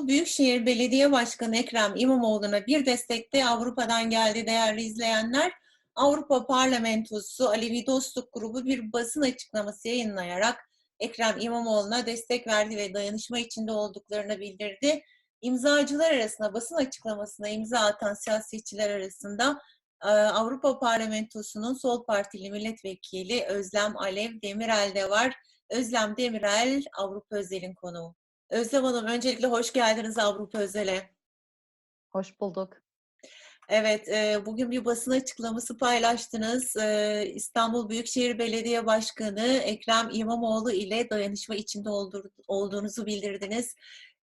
İstanbul Büyükşehir Belediye Başkanı Ekrem İmamoğlu'na bir destekte Avrupa'dan geldi değerli izleyenler. Avrupa Parlamentosu Alevi Dostluk Grubu bir basın açıklaması yayınlayarak Ekrem İmamoğlu'na destek verdi ve dayanışma içinde olduklarını bildirdi. İmzacılar arasında basın açıklamasına imza atan siyasetçiler arasında e, Avrupa Parlamentosu'nun Sol Partili Milletvekili Özlem Alev Demirel de var. Özlem Demirel Avrupa Özel'in konuğu. Özlem Hanım öncelikle hoş geldiniz Avrupa Özel'e. Hoş bulduk. Evet, e, bugün bir basın açıklaması paylaştınız. E, İstanbul Büyükşehir Belediye Başkanı Ekrem İmamoğlu ile dayanışma içinde olduğunuzu bildirdiniz.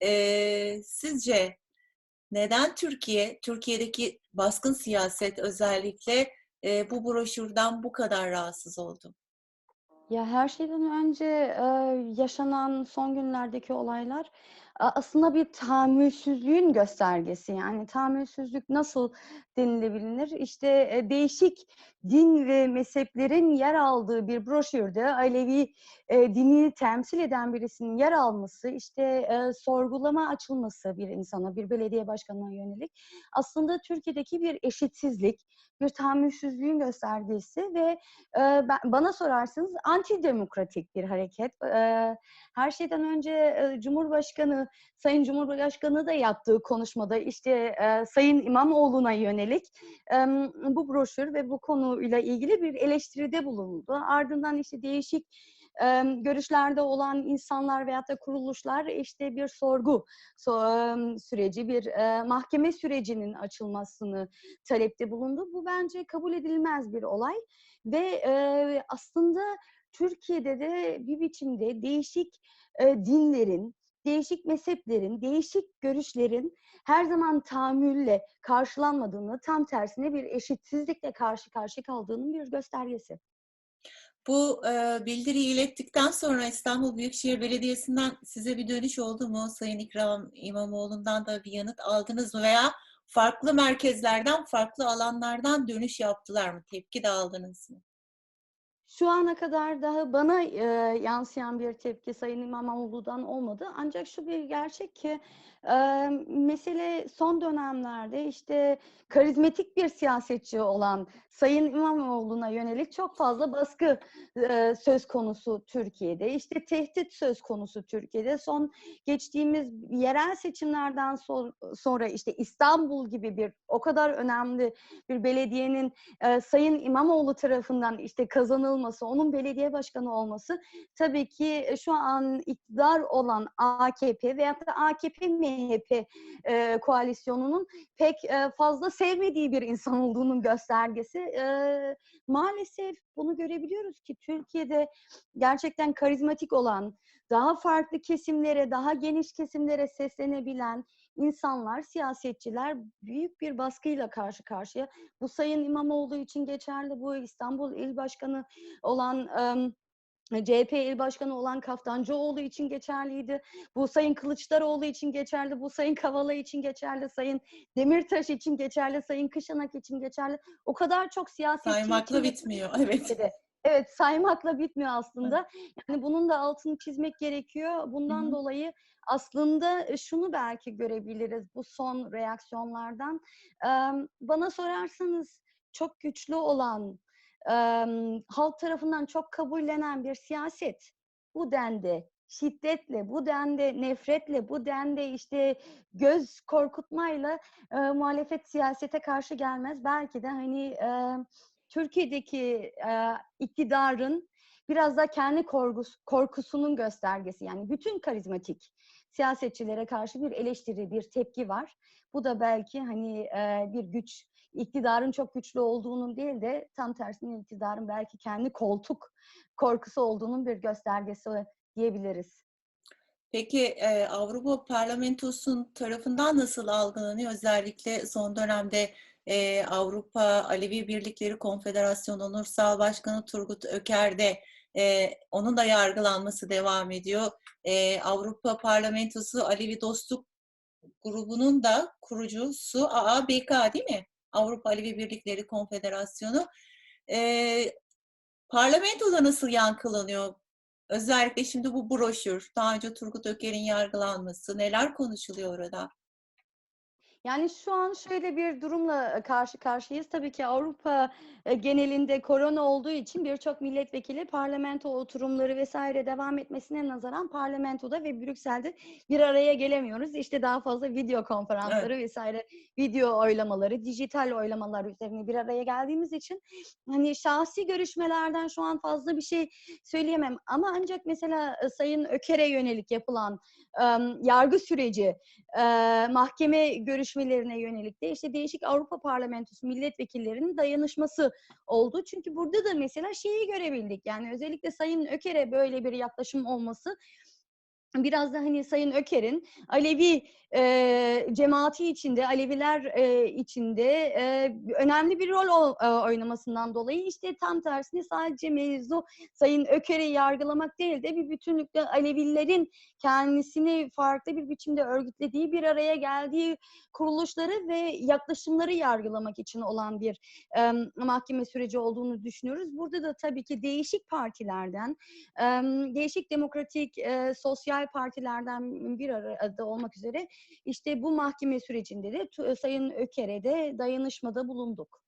E, sizce neden Türkiye, Türkiye'deki baskın siyaset özellikle bu broşürden bu kadar rahatsız oldu? Ya her şeyden önce e, yaşanan son günlerdeki olaylar aslında bir tahammülsüzlüğün göstergesi. Yani tahammülsüzlük nasıl denilebilir? İşte e, değişik din ve mezheplerin yer aldığı bir broşürde Alevi e, dinini temsil eden birisinin yer alması, işte e, sorgulama açılması bir insana, bir belediye başkanına yönelik aslında Türkiye'deki bir eşitsizlik, bir tahammülsüzlüğün göstergesi ve e, ben, bana sorarsanız antidemokratik bir hareket. E, her şeyden önce e, Cumhurbaşkanı, Sayın Cumhurbaşkanı da yaptığı konuşmada işte e, Sayın İmamoğlu'na yönelik e, bu broşür ve bu konuyla ilgili bir eleştiride bulundu. Ardından işte değişik görüşlerde olan insanlar veyahut da kuruluşlar işte bir sorgu so- süreci, bir mahkeme sürecinin açılmasını talepte bulundu. Bu bence kabul edilmez bir olay ve aslında Türkiye'de de bir biçimde değişik dinlerin, değişik mezheplerin, değişik görüşlerin her zaman tahammülle karşılanmadığını, tam tersine bir eşitsizlikle karşı karşıya kaldığının bir göstergesi. Bu e, bildiriyi ilettikten sonra İstanbul Büyükşehir Belediyesi'nden size bir dönüş oldu mu? Sayın İkram İmamoğlu'ndan da bir yanıt aldınız mı? Veya farklı merkezlerden, farklı alanlardan dönüş yaptılar mı? Tepki de aldınız mı? Şu ana kadar daha bana e, yansıyan bir tepki Sayın İmamoğlu'dan olmadı. Ancak şu bir gerçek ki e, mesele son dönemlerde işte karizmatik bir siyasetçi olan Sayın İmamoğlu'na yönelik çok fazla baskı e, söz konusu Türkiye'de. İşte tehdit söz konusu Türkiye'de. Son geçtiğimiz yerel seçimlerden sor- sonra işte İstanbul gibi bir o kadar önemli bir belediyenin e, Sayın İmamoğlu tarafından işte kazanılması, onun belediye başkanı olması tabii ki şu an iktidar olan AKP veyahut da AKP MHP e, koalisyonunun pek e, fazla sevmediği bir insan olduğunun göstergesi. E, maalesef bunu görebiliyoruz ki Türkiye'de gerçekten karizmatik olan, daha farklı kesimlere, daha geniş kesimlere seslenebilen insanlar, siyasetçiler büyük bir baskıyla karşı karşıya. Bu Sayın İmamoğlu için geçerli, bu İstanbul İl Başkanı olan em, CHP İl Başkanı olan Kaftancıoğlu için geçerliydi. Bu Sayın Kılıçdaroğlu için geçerli, bu Sayın Kavala için geçerli, Sayın Demirtaş için geçerli, Sayın Kışanak için geçerli. O kadar çok siyasetçi Saymakla için bitmiyor. Evet. Evet saymakla bitmiyor aslında. Yani bunun da altını çizmek gerekiyor. Bundan dolayı aslında e, şunu belki görebiliriz bu son reaksiyonlardan. Bana sorarsanız çok güçlü olan, em, halk tarafından çok kabullenen bir siyaset bu dendi şiddetle, bu dendi nefretle, bu dendi işte göz korkutmayla e, muhalefet siyasete karşı gelmez. Belki de hani e, Türkiye'deki e, iktidarın biraz da kendi korkus, korkusunun göstergesi. Yani bütün karizmatik siyasetçilere karşı bir eleştiri, bir tepki var. Bu da belki hani e, bir güç, iktidarın çok güçlü olduğunun değil de tam tersine iktidarın belki kendi koltuk korkusu olduğunun bir göstergesi diyebiliriz. Peki e, Avrupa Parlamentosu'nun tarafından nasıl algılanıyor? Özellikle son dönemde e, Avrupa Alevi Birlikleri Konfederasyonu Onursal Başkanı Turgut Öker de e, onun da yargılanması devam ediyor. Avrupa Parlamentosu Alevi Dostluk grubunun da kurucusu AABK değil mi? Avrupa Alevi Birlikleri Konfederasyonu. E, parlamentoda nasıl yankılanıyor Özellikle şimdi bu broşür, daha önce Turgut Öker'in yargılanması, neler konuşuluyor orada? Yani şu an şöyle bir durumla karşı karşıyayız. Tabii ki Avrupa e, genelinde korona olduğu için birçok milletvekili parlamento oturumları vesaire devam etmesine nazaran parlamentoda ve Brüksel'de bir araya gelemiyoruz. İşte daha fazla video konferansları vesaire, video oylamaları, dijital oylamalar üzerine bir araya geldiğimiz için hani şahsi görüşmelerden şu an fazla bir şey söyleyemem. Ama ancak mesela e, Sayın Öker'e yönelik yapılan em, yargı süreci, e, mahkeme görüşmelerine yönelik de işte değişik Avrupa Parlamentosu milletvekillerinin dayanışması oldu. Çünkü burada da mesela şeyi görebildik. Yani özellikle Sayın Öker'e böyle bir yaklaşım olması biraz da hani Sayın Öker'in Alevi e, cemaati içinde, Aleviler e, içinde e, önemli bir rol o- e, oynamasından dolayı işte tam tersine sadece mevzu Sayın Öker'i yargılamak değil de bir bütünlükle Alevilerin kendisini farklı bir biçimde örgütlediği, bir araya geldiği kuruluşları ve yaklaşımları yargılamak için olan bir e, mahkeme süreci olduğunu düşünüyoruz. Burada da tabii ki değişik partilerden, e, değişik demokratik, e, sosyal partilerden bir arada olmak üzere işte bu mahkeme sürecinde de Sayın Öker'e de dayanışmada bulunduk.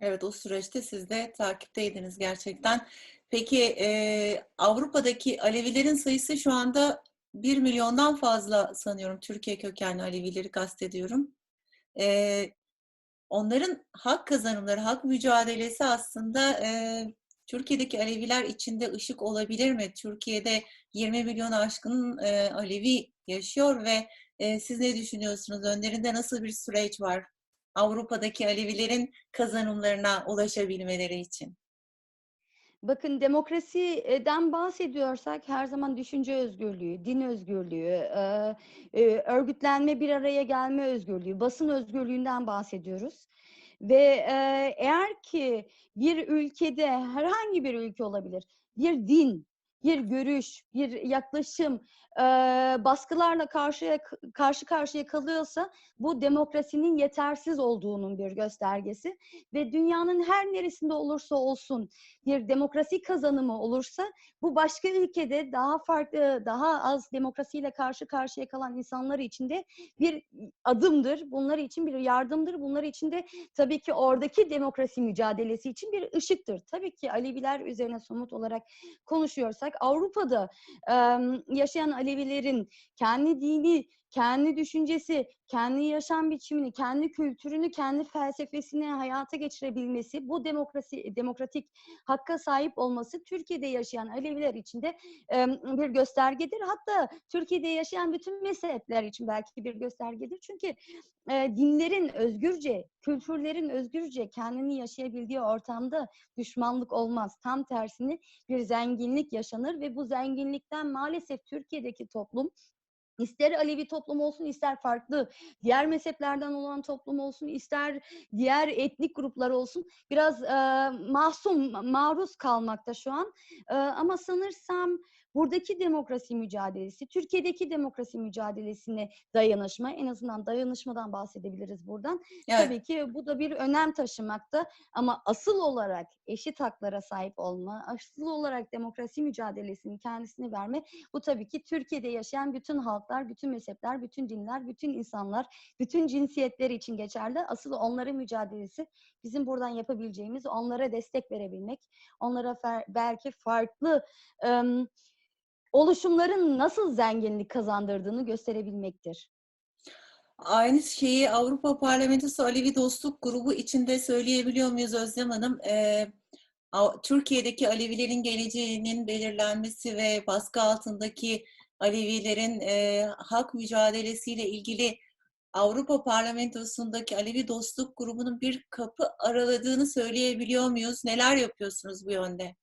Evet, o süreçte siz de takipteydiniz gerçekten. Peki e, Avrupa'daki Alevilerin sayısı şu anda 1 milyondan fazla sanıyorum. Türkiye kökenli Alevileri kastediyorum. E, onların hak kazanımları, hak mücadelesi aslında e, Türkiye'deki Aleviler içinde ışık olabilir mi? Türkiye'de 20 milyon aşkın e, Alevi yaşıyor ve e, siz ne düşünüyorsunuz? Önlerinde nasıl bir süreç var? Avrupa'daki Alevilerin kazanımlarına ulaşabilmeleri için. Bakın demokrasiden bahsediyorsak her zaman düşünce özgürlüğü, din özgürlüğü, e, e, örgütlenme, bir araya gelme özgürlüğü, basın özgürlüğünden bahsediyoruz. Ve e, eğer ki bir ülkede herhangi bir ülke olabilir, bir din, bir görüş, bir yaklaşım e, baskılarla karşıya karşı karşıya kalıyorsa bu demokrasinin yetersiz olduğunun bir göstergesi ve dünyanın her neresinde olursa olsun bir demokrasi kazanımı olursa bu başka ülkede daha farklı, daha az demokrasiyle karşı karşıya kalan insanlar için de bir adımdır. Bunlar için bir yardımdır. Bunlar için de tabii ki oradaki demokrasi mücadelesi için bir ışıktır. Tabii ki Aleviler üzerine somut olarak konuşuyorsak Avrupa'da em, yaşayan Alevilerin kendi dini, kendi düşüncesi, kendi yaşam biçimini, kendi kültürünü, kendi felsefesini hayata geçirebilmesi, bu demokrasi demokratik hakka sahip olması Türkiye'de yaşayan Aleviler için de em, bir göstergedir. Hatta Türkiye'de yaşayan bütün mezhepler için belki bir göstergedir. Çünkü e, dinlerin özgürce, kültürlerin özgürce kendini yaşayabildiği ortamda düşmanlık olmaz. Tam tersine bir zenginlik yaşanır ve bu zenginlikten maalesef Türkiye'deki toplum İster Alevi toplum olsun, ister farklı diğer mezheplerden olan toplum olsun, ister diğer etnik gruplar olsun biraz e, masum, maruz kalmakta şu an. E, ama sanırsam buradaki demokrasi mücadelesi, Türkiye'deki demokrasi mücadelesine dayanışma, en azından dayanışmadan bahsedebiliriz buradan. Evet. Tabii ki bu da bir önem taşımakta ama asıl olarak eşit haklara sahip olma, asıl olarak demokrasi mücadelesini kendisini verme bu tabii ki Türkiye'de yaşayan bütün halklar, bütün mezhepler, bütün dinler, bütün insanlar, bütün cinsiyetler için geçerli. Asıl onların mücadelesi bizim buradan yapabileceğimiz onlara destek verebilmek, onlara belki farklı em, oluşumların nasıl zenginlik kazandırdığını gösterebilmektir. Aynı şeyi Avrupa Parlamentosu Alevi Dostluk Grubu içinde söyleyebiliyor muyuz Özlem Hanım? Ee, Türkiye'deki Alevilerin geleceğinin belirlenmesi ve baskı altındaki Alevilerin e, hak mücadelesiyle ilgili Avrupa Parlamentosu'ndaki Alevi Dostluk Grubu'nun bir kapı araladığını söyleyebiliyor muyuz? Neler yapıyorsunuz bu yönde?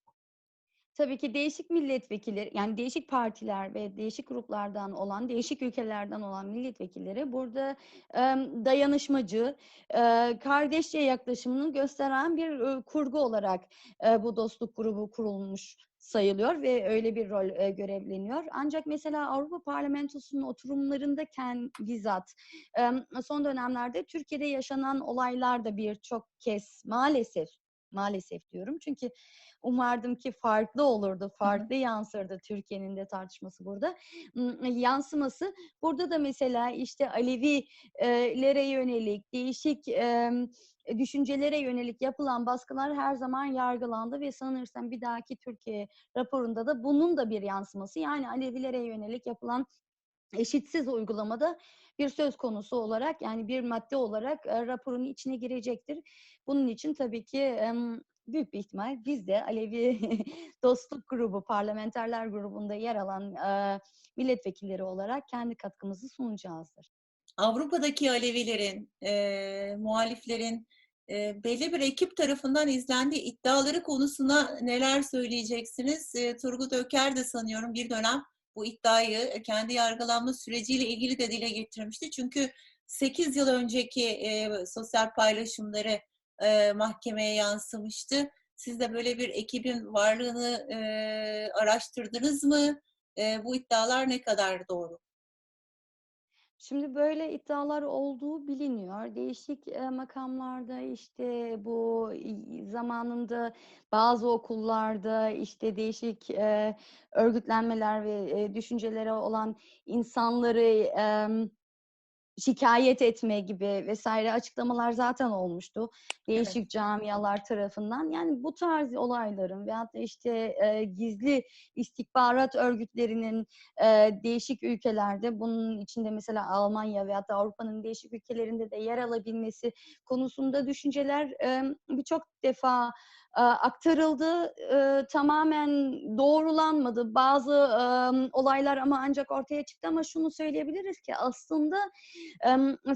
Tabii ki değişik milletvekilleri, yani değişik partiler ve değişik gruplardan olan, değişik ülkelerden olan milletvekilleri burada em, dayanışmacı, e, kardeşçe yaklaşımını gösteren bir e, kurgu olarak e, bu dostluk grubu kurulmuş sayılıyor ve öyle bir rol e, görevleniyor. Ancak mesela Avrupa Parlamentosu'nun oturumlarında ken bizzat em, son dönemlerde Türkiye'de yaşanan olaylar da birçok kez maalesef Maalesef diyorum. Çünkü umardım ki farklı olurdu, farklı yansırdı Türkiye'nin de tartışması burada. Yansıması burada da mesela işte Alevilere yönelik değişik, düşüncelere yönelik yapılan baskılar her zaman yargılandı ve sanırsam bir dahaki Türkiye raporunda da bunun da bir yansıması, yani Alevilere yönelik yapılan eşitsiz uygulamada bir söz konusu olarak, yani bir madde olarak, eee, raporun içine girecektir. Bunun için tabii ki, büyük bir ihtimal biz de Alevi Dostluk Grubu, Parlamenterler Grubu'nda yer alan, eee, milletvekilleri olarak kendi katkımızı sunacağızdır. Avrupa'daki Alevilerin, eee, muhaliflerin, eee, belli bir ekip tarafından izlendiği iddiaları konusuna neler söyleyeceksiniz? Eee, Turgut Öker de sanıyorum bir dönem bu iddiayı e, kendi yargılanma süreciyle ilgili de dile getirmişti. Çünkü 8 yıl önceki eee, sosyal paylaşımları eee, mahkemeye yansımıştı. Siz de böyle bir ekibin varlığını eee, araştırdınız mı? Eee, bu iddialar ne kadar doğru? Şimdi böyle iddialar olduğu biliniyor. Değişik, eee, makamlarda, işte, bu, zamanında bazı okullarda, işte, değişik, eee, örgütlenmeler ve, eee, düşünceleri olan insanları, emm, şikâyet etme gibi vs. açıklamalar zaten olmuştu Evet. değişik camialar tarafından. Yani bu tarz olayların veyahut da, işte, eee, gizli istihbarat örgütlerinin, eee, değişik ülkelerde, bunun içinde mesela Almanya veyahut da Avrupa'nın değişik ülkelerinde de yer alabilmesi konusunda düşünceler, emm, birçok defa, aaa, aktarıldı. Iıı, tamamen doğrulanmadı. Bazı, ımm, olaylar ama ancak ortaya çıktı ama şunu söyleyebiliriz ki aslında,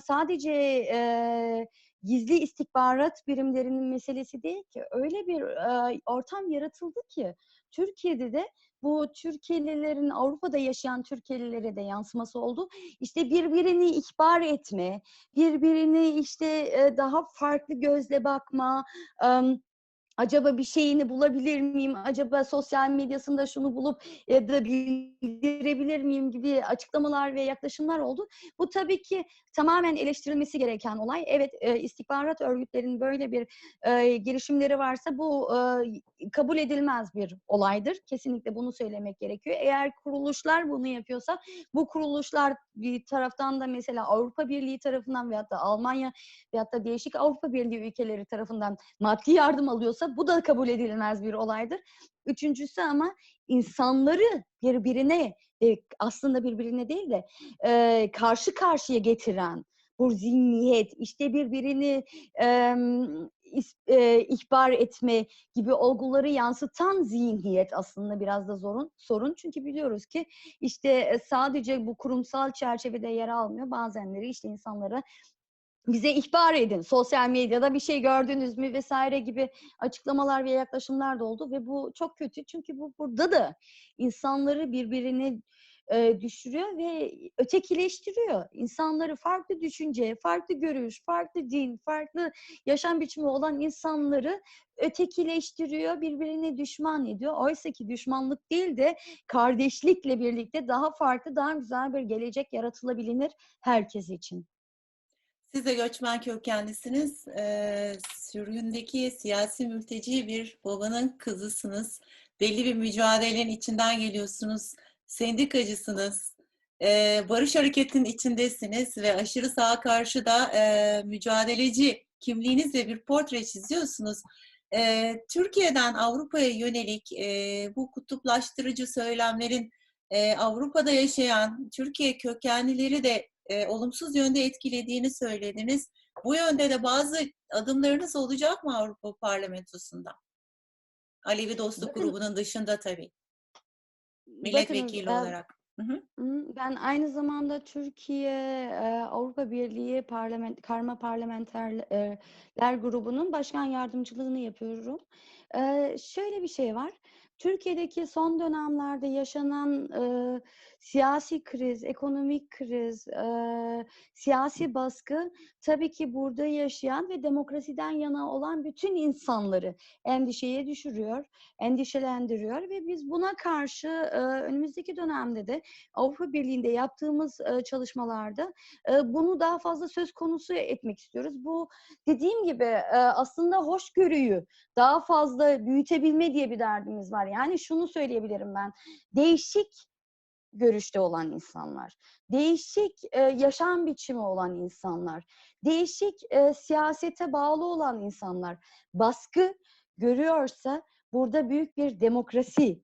sadece, eee, gizli istihbarat birimlerinin meselesi değil ki. Öyle bir, eee, ortam yaratıldı ki Türkiye'de de bu Türkiye'lilerin Avrupa'da yaşayan Türkiye'lilere de yansıması oldu. İşte, birbirini ihbar etme, birbirini, işte, daha farklı gözle bakma, acaba bir şeyini bulabilir miyim, acaba sosyal medyasında şunu bulup ya da bildirebilir miyim gibi açıklamalar ve yaklaşımlar oldu. Bu tabii ki tamamen eleştirilmesi gereken olay. Evet, eee, istihbarat örgütlerinin böyle bir, eee, girişimleri varsa bu, eee, kabul edilmez bir olaydır. Kesinlikle bunu söylemek gerekiyor. Eğer kuruluşlar bunu yapıyorsa, bu kuruluşlar bir taraftan da mesela Avrupa Birliği tarafından veyahut da Almanya veyahut da değişik Avrupa Birliği ülkeleri tarafından maddi yardım alıyorsa bu da kabul edilmez bir olaydır. Üçüncüsü ama insanları birbirine, eee, aslında birbirine değil de, eee, karşı karşıya getiren bu zihniyet, işte, birbirini, eee, ihbar etme gibi olguları yansıtan zihniyet aslında biraz da zorun sorun. Çünkü biliyoruz ki, işte, sadece bu kurumsal çerçevede yer almıyor. Bazenleri, işte, insanlara bize ihbar edin, sosyal medyada bir şey gördünüz mü vs. gibi açıklamalar ve yaklaşımlar da oldu ve bu çok kötü. Çünkü bu burada da insanları birbirine, eee, düşürüyor ve ötekileştiriyor. İnsanları farklı düşünce, farklı görüş, farklı din, farklı yaşam biçimi olan insanları ötekileştiriyor, birbirine düşman ediyor. Oysaki düşmanlık değil de kardeşlikle birlikte daha farklı, daha güzel bir gelecek yaratılabilir herkes için. Siz de göçmen kökenlisiniz. Eee, sürgündeki siyasi mülteci bir babanın kızısınız. Belli bir mücadelenin içinden geliyorsunuz. Sendikacısınız. Eee, Barış Hareketi'nin içindesiniz ve aşırı sağa karşı da, eee, mücadeleci kimliğinizle bir portre çiziyorsunuz. Eee, Türkiye'den Avrupa'ya yönelik, eee, bu kutuplaştırıcı söylemlerin, eee, Avrupa'da yaşayan Türkiye kökenlileri de, eee, olumsuz yönde etkilediğini söylediniz. Bu yönde de bazı adımlarınız olacak mı Avrupa Parlamentosu'nda? Alevi Dostluk Bakın Grubu'nun dışında tabii. Milletvekili eee olarak. Hı ben aynı zamanda Türkiye, eee, Avrupa Birliği parlament karma parlamenter eee, ler grubunun başkan yardımcılığını yapıyorum. Eee, şöyle bir şey var, Türkiye'deki son dönemlerde yaşanan e, siyasi kriz, ekonomik kriz, e, siyasi baskı tabii ki burada yaşayan ve demokrasiden yana olan bütün insanları endişeye düşürüyor, endişelendiriyor ve biz buna karşı e, önümüzdeki dönemde de Avrupa Birliği'nde yaptığımız e, çalışmalarda e, bunu daha fazla söz konusu etmek istiyoruz. Bu dediğim gibi e, aslında hoşgörüyü daha fazla büyütebilme diye bir derdimiz var. Yani şunu söyleyebilirim ben. Değişik görüşte olan insanlar, değişik e, yaşam biçimi olan insanlar, değişik e, siyasete bağlı olan insanlar baskı görüyorsa burada büyük bir demokrasi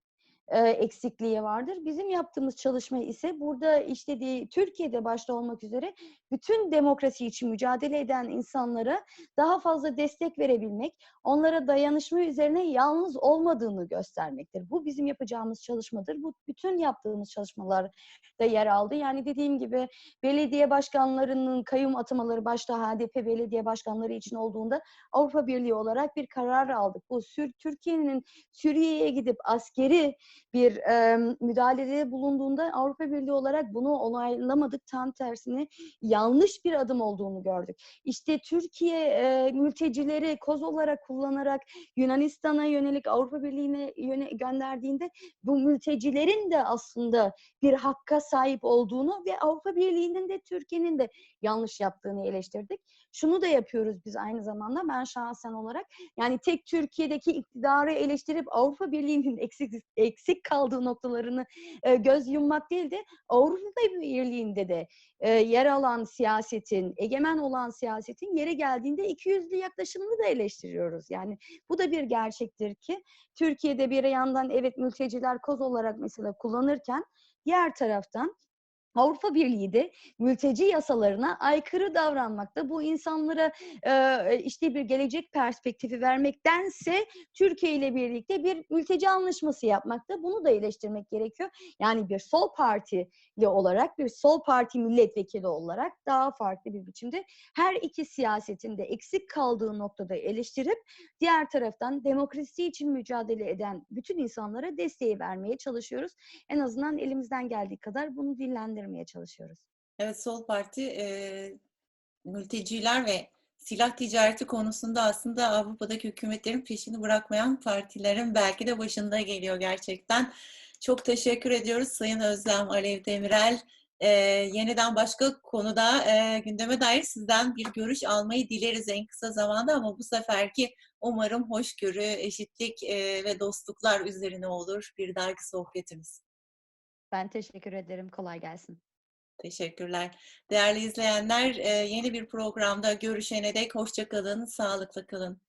e, eksikliği vardır. Bizim yaptığımız çalışma ise burada işlediği Türkiye'de başta olmak üzere bütün demokrasi için mücadele eden insanlara daha fazla destek verebilmek, onlara dayanışma üzerine yalnız olmadığını göstermektir. Bu bizim yapacağımız çalışmadır. Bu bütün yaptığımız çalışmalarda yer aldı. Yani dediğim gibi belediye başkanlarının kayyum atamaları başta HDP belediye başkanları için olduğunda Avrupa Birliği olarak bir karar aldık. Bu Türkiye'nin Suriye'ye gidip askeri bir e, müdahalede bulunduğunda Avrupa Birliği olarak bunu onaylamadık. Tam tersine yanlış bir adım olduğunu gördük. İşte Türkiye e, mültecileri koz olarak kullanarak Yunanistan'a yönelik Avrupa Birliği'ne yöne gönderdiğinde bu mültecilerin de aslında bir hakka sahip olduğunu ve Avrupa Birliği'nin de Türkiye'nin de yanlış yaptığını eleştirdik. Şunu da yapıyoruz biz aynı zamanda ben şahsen olarak yani tek Türkiye'deki iktidarı eleştirip Avrupa Birliği'nin eksik eksik kaldığı noktalarını e, göz yummak değil de Avrupa Birliği'nde de e, yer alan siyasetin, egemen olan siyasetin yeri geldiğinde ikiyüzlü yaklaşımını da eleştiriyoruz. Yani bu da bir gerçektir ki Türkiye'de bir yandan evet mülteciler koz olarak mesela kullanırken diğer taraftan Avrupa Birliği de mülteci yasalarına aykırı davranmakta. Bu insanlara e, işte bir gelecek perspektifi vermektense Türkiye ile birlikte bir mülteci anlaşması yapmakta. Bunu da eleştirmek gerekiyor. Yani bir sol partili olarak, bir sol parti milletvekili olarak daha farklı bir biçimde her iki siyasetin de eksik kaldığı noktada eleştirip diğer taraftan demokrasi için mücadele eden bütün insanlara desteği vermeye çalışıyoruz. En azından elimizden geldiği kadar bunu dillendirmeye çalışıyoruz. Evet, Sol Parti e, mülteciler ve silah ticareti konusunda aslında Avrupa'daki hükümetlerin peşini bırakmayan partilerin belki de başında geliyor gerçekten. Çok teşekkür ediyoruz Sayın Özlem Alev Demirel. E, yeniden başka konuda e, gündeme dair sizden bir görüş almayı dileriz en kısa zamanda ama bu seferki umarım hoşgörü, eşitlik e, ve dostluklar üzerine olur bir dahaki sohbetimiz. Ben teşekkür ederim. Kolay gelsin. Teşekkürler. Değerli izleyenler, yeni bir programda görüşene dek hoşça kalın, sağlıklı kalın.